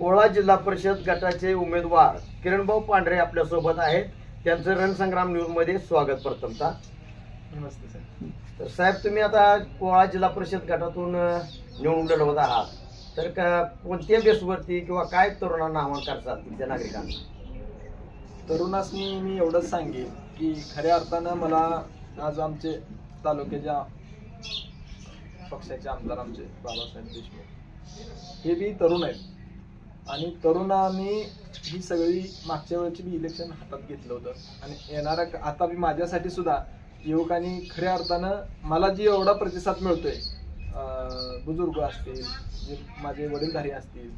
कोळा जिल्हा परिषद गटाचे उमेदवार किरणभाऊ पांढरे आपल्यासोबत आहेत. त्यांचं रणसंग्राम न्यूजमध्ये स्वागत प्रथमता नमस्ते सर. तर साहेब तुम्ही आता कोळा जिल्हा परिषद गटातून निवडून लढवत आहात. तर का कोणत्या बेसवरती किंवा काय तरुणांना आव्हान करतात तिथल्या नागरिकांना? तरुणासनी मी एवढंच सांगेन की खऱ्या अर्थानं मला आज आमचे तालुक्याच्या पक्षाचे आमदार आमचे बाबासाहेब देशमुख हे बी तरुण आहेत. आणि तरुणांनी ही सगळी मागच्या वेळेची बी इलेक्शन हातात घेतलं होतं. आणि येणाऱ्या आता बी माझ्यासाठी सुद्धा युवकांनी खऱ्या अर्थानं मला जी एवढा प्रतिसाद मिळतोय बुजुर्ग असतील जे माझे वडीलधारी असतील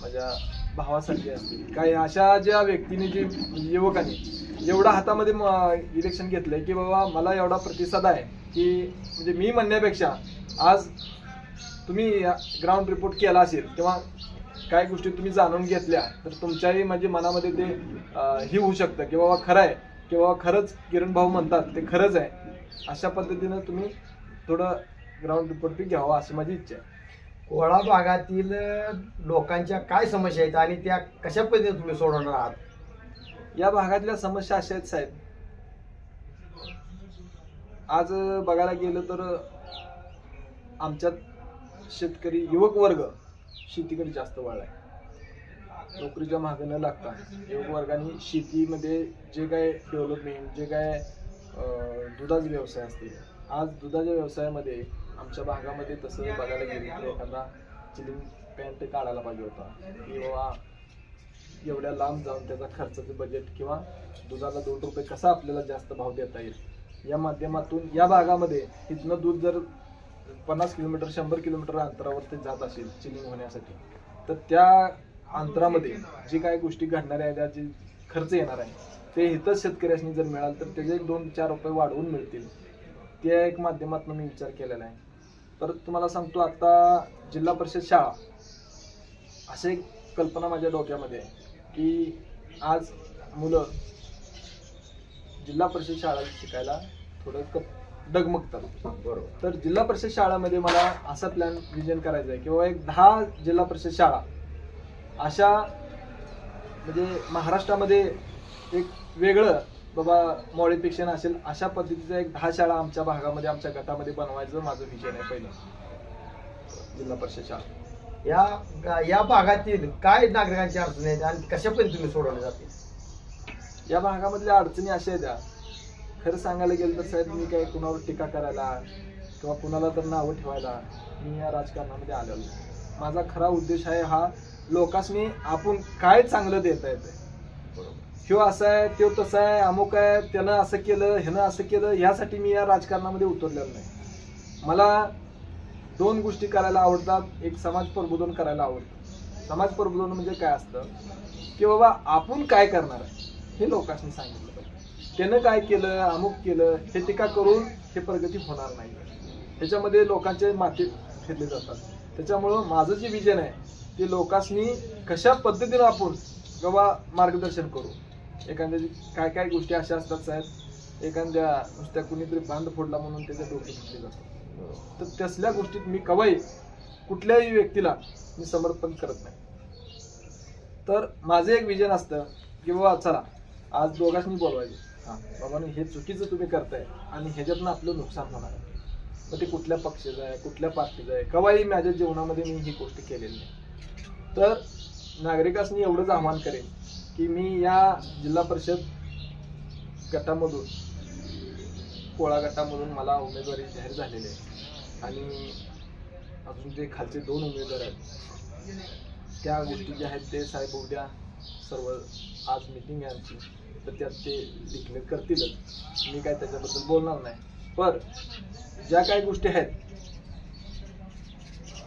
माझ्या भावासाठी असतील काही अशा ज्या व्यक्तीने जे म्हणजे युवकांनी एवढा हातामध्ये इलेक्शन घेतलंय की बाबा मला एवढा प्रतिसाद आहे की म्हणजे मी म्हणण्यापेक्षा आज तुम्ही ग्राउंड रिपोर्ट केला असेल किंवा काय गोष्टी तुम्ही जाणून घेतल्या तर तुमच्याही म्हणजे मनामध्ये ते हे होऊ शकतं की बाबा खरं आहे की बाबा खरंच किरण भाऊ म्हणतात ते खरंच आहे. अशा पद्धतीनं तुम्ही थोडं ग्राउंड रिपोर्ट घ्यावा अशी माझी इच्छा आहे. कोळा भागातील लोकांच्या काय समस्या आहेत आणि त्या कशा पद्धतीने तुम्ही सोडवणार आहात? या भागातल्या समस्या अशा आहेत साहेब. आज बघायला गेलं तर आमच्यात शेतकरी युवक वर्ग शेतीकडे जास्त वळलाय नोकरीच्या मागे न लागता युवक वर्गाने शेतीमध्ये जे काय डेव्हलपमेंट जे काय दुधाचे व्यवसाय असतील आज दुधाच्या व्यवसायामध्ये आमच्या भागामध्ये तसं बघायला गेलं तर एखादा चिलिंग पॅन्ट काढायला पाहिजे होता. की बाबा एवढ्या लांब जाऊन त्याचा खर्चाचं बजेट किंवा दुधाला दोन रुपये कसा आपल्याला जास्त भाव देता येईल? या माध्यमातून या भागामध्ये इथनं दूध जर पन्नास किलोमीटर शंभर किलोमीटर अंतरावर ते जात असेल चिलिंग होण्यासाठी. तर त्या अंतरामध्ये जी काय गोष्टी घडणाऱ्या आहेत जे खर्च येणार आहे ते इथंच शेतकऱ्यांनी जर मिळालं तर त्याचे एक दोन चार रुपये वाढवून मिळतील. त्या एक माध्यमातून मी विचार केलेला आहे. परत तुम्हाला सांगतो आता जिल्हा परिषद शाळा अशी एक कल्पना माझ्या डोक्यामध्ये आहे की आज मुलं जिल्हा परिषद शाळा शिकायला थोडं क डगमगतात. बरोबर. तर जिल्हा परिषद शाळामध्ये मला असा प्लॅन विजन करायचा आहे की बाबा एक दहा जिल्हा परिषद शाळा अशा म्हणजे महाराष्ट्रामध्ये एक वेगळं बाबा मॉडिफिकेशन असेल अशा पद्धतीचं एक दहा शाळा आमच्या भागामध्ये आमच्या गटामध्ये बनवायचं माझं विजन आहे पहिलं. जिल्हा परिषद शाळा. या या भागातील काय नागरिकांची अडचणी आहेत आणि कशा पद्धतीने तुम्ही सोडवले जाते या भागामधल्या अडचणी अशा आहेत. खरं सांगायला गेलं तर साहेब मी काय कुणावर टीका करायला किंवा कुणाला तर नावं ठेवायला मी या राजकारणामध्ये आलेलो माझा खरा उद्देश आहे हा लोकांनी आपण काय चांगलं देता येते ह्यो असं आहे त्यो तसं आहे अमुक आहे त्यानं असं केलं ह्यानं असं केलं ह्यासाठी मी या राजकारणामध्ये उतरलेलो नाही. मला दोन गोष्टी करायला आवडतात एक समाज प्रबोधन करायला आवडतं. समाज प्रबोधन म्हणजे काय असतं? की बाबा आपण काय करणार आहे हे लोकांनी सांगितलं. त्यानं काय केलं अमुक केलं हे टीका करून हे प्रगती होणार नाही. त्याच्यामध्ये लोकांचे माते फिरले जातात. त्याच्यामुळं माझं जे विजन आहे ते लोकांनी कशा पद्धतीनं आपण बाबा मार्गदर्शन करू? एखाद्या काय काय गोष्टी अशा असतात साहेब एखाद्या नुसत्या कुणीतरी बांध फोडला म्हणून त्याच्या डोके फुटले जातात. तर तसल्या गोष्टीत मी कवाई कुठल्याही व्यक्तीला मी समर्पण करत नाही. तर माझं एक विजन असतं की बाबा चला आज दोघांनी बोलवायचे. हां बाबा हे चुकीचं तुम्ही करताय आणि ह्याच्यातनं आपलं नुकसान होणार आहे. मग ते कुठल्या पक्षाचं आहे कुठल्या पार्टीचं आहे? कवाही माझ्या जीवनामध्ये मी ही गोष्ट केलेली नाही. तर नागरिकांनी एवढंच आव्हान करेन की मी या जिल्हा परिषद गटामधून पोळा गटामधून मला उमेदवारी जाहीर झालेली आहे. आणि अजून जे खालचे दोन उमेदवार आहेत त्या गोष्टी ज्या आहेत ते साहेब उद्या सर्व आज मिटिंग आहे आमची. तर त्यात ते डिक्लेअर करतीलच. मी काय त्याच्याबद्दल बोलणार नाही. पर ज्या काही गोष्टी आहेत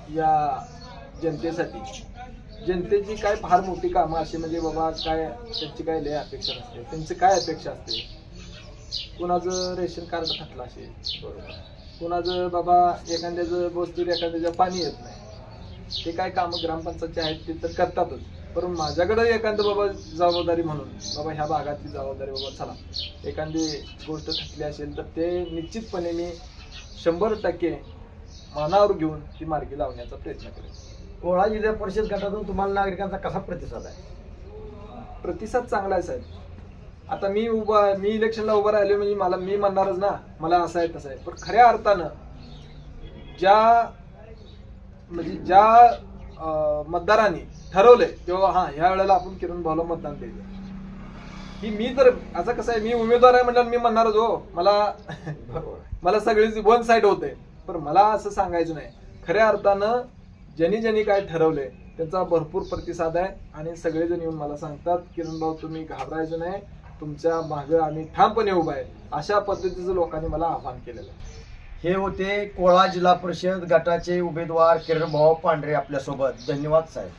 या जनतेसाठी जनतेची काय फार मोठी कामं अशी म्हणजे बाबा काय त्यांची काय लय अपेक्षा नसते. त्यांची काय अपेक्षा असते? कुणाचं रेशन कार्ड थकलं असेल बरोबर. कुणाचं बाबा एखाद्याचं बसतील एखाद्याचं पाणी येत नाही. ते काय कामं ग्रामपंचायतचे आहेत ते तर करतातच. परंतु माझ्याकडे एखादं बाबा जबाबदारी म्हणून बाबा ह्या भागातली जबाबदारी बाबा चला. एखादी गोष्ट थकली असेल तर ते निश्चितपणे मी शंभर टक्के मनावर घेऊन ती मार्गी लावण्याचा प्रयत्न करेन. कोळा जिल्हा परिषद गटातून तुम्हाला नागरिकांचा कसा प्रतिसाद आहे? प्रतिसाद चांगला आहे साहेब. आता मी उभा मी इलेक्शनला उभं राहिलो म्हणजे मला मी म्हणणारच ना मला असं आहे तसं आहे. पण खऱ्या अर्थानं ज्या म्हणजे ज्या मतदारांनी ठरवलंय. किंवा हा ह्या वेळेला आपण किरण भाऊला मतदान द्यायचं. ही मी तर असं कसं आहे मी उमेदवार आहे म्हटल्यावर मी म्हणणारच हो मला मला सगळीच वन साईड होते. पण मला असं सांगायचं नाही. खऱ्या अर्थानं ज्यांनी ज्यांनी काय ठरवलंय त्यांचा भरपूर प्रतिसाद आहे. आणि सगळेजण येऊन मला सांगतात किरण भाऊ तुम्ही घाबरायचं नाही. तुमच्या मागे आम्ही ठामपणे उभा आहे. अशा पद्धतीचं लोकांनी मला आव्हान केलेलं आहे. हे होते कोळा जिल्हा परिषद गटाचे उमेदवार किरण भाऊ पांढरे आपल्यासोबत. धन्यवाद साहेब.